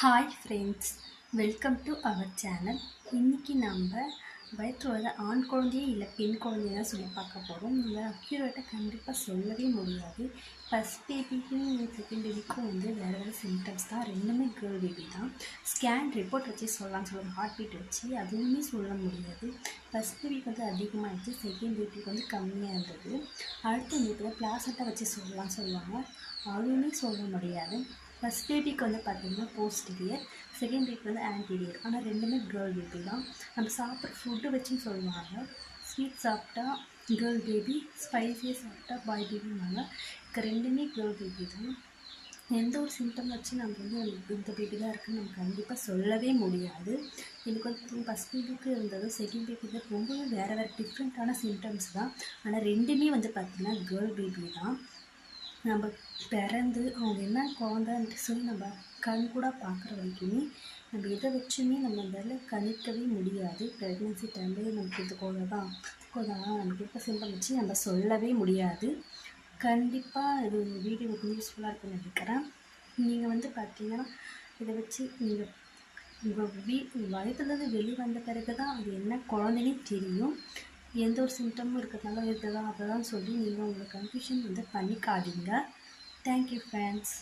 Hi friends welcome to our channel இன்றைக்கி நம்ம வயிற்று வர ஆண் குழந்தையே இல்லை பெண் குழந்தைய தான் சொல்லி பார்க்க போகிறோம் இதை அக்யூரேட்டாக கண்டிப்பாக சொல்லவே முடியாது. ஃபஸ்ட் பேபிக்கும் செகண்ட் பேபிக்கும் வந்து வேறு வேறு சிம்டம்ஸ் தான். ரெண்டுமே கேர்ள் பேபி தான். ஸ்கேன் ரிப்போர்ட் வச்சு சொல்லலாம்னு சொல்லுவாங்க ஹார்ட் பீட் வச்சு அதுவுமே சொல்ல முடியாது. ஃபஸ்ட் பேபிக்கு வந்து அதிகமாகிடுச்சு செகண்ட் பேபிக்கு வந்து கம்மியாக இருந்தது. அடுத்த வீட்டில் பிளாசட்டை வச்சு சொல்லலாம்னு சொல்லுவாங்க. அதுவுமே சொல்ல முடியாது. ஃபஸ்ட் பேபிக்கு வந்து பார்த்திங்கன்னா போஸ்டீரியர் செகண்ட் பேபிக்கு வந்து ஆன்டீரியர் ஆனால் ரெண்டுமே கேர்ள் பேபி தான். நம்ம சாப்பிட்ற ஃபுட்டு வச்சுன்னு சொல்லுவாங்க. ஸ்வீட் சாப்பிட்டா கேர்ள் பேபி ஸ்பைசியாக சாப்பிட்டா பாய் பேபின்னாங்க இப்போ ரெண்டுமே கேர்ள் பேபி தான். எந்த ஒரு சிம்டம் வச்சு நம்ம வந்து இந்த பேபி தான் இருக்குன்னு நம்ம கண்டிப்பாக சொல்லவே முடியாது. எனக்கு வந்து ஃபஸ்ட் பேபிக்கு இருந்ததும் செகண்ட் பேபிக்கு ரொம்பவே வேறு வேறு டிஃப்ரெண்ட்டான சிம்டம்ஸ் தான். ஆனால் ரெண்டுமே வந்து பார்த்திங்கன்னா கேர்ள் பேபி தான். நம்ம பிறந்து அவங்க என்ன குழந்தைன்ட்டு சொல்லி நம்ம கண் கூட பார்க்குற வரைக்குமே நம்ம எதை வச்சுமே நம்ம அதில் கணிக்கவே முடியாது. ப்ரெக்னென்சி டைம்லேயே நமக்கு இது கூட தான் குழந்தை நமக்கு இப்போ சிம்டம் வச்சு நம்ம சொல்லவே முடியாது. கண்டிப்பாக இது வீடியோ யூஸ்ஃபுல்லாக இருக்குன்னு நினைக்கிறேன். நீங்கள் வந்து பார்த்தீங்கன்னா இதை வச்சு நீங்கள் உங்கள் வீ வயதுலேருந்து வெளியே வந்த பிறகு தான் அது என்ன குழந்தைனே தெரியும். எந்த ஒரு சிம்டமும் இருக்கிறதுனால இதுதான் அதெல்லாம் தான் சொல்லி நீங்கள் உங்களை கன்ஃபியூஷன் வந்து பண்ணிக்காதீங்க. Thank you friends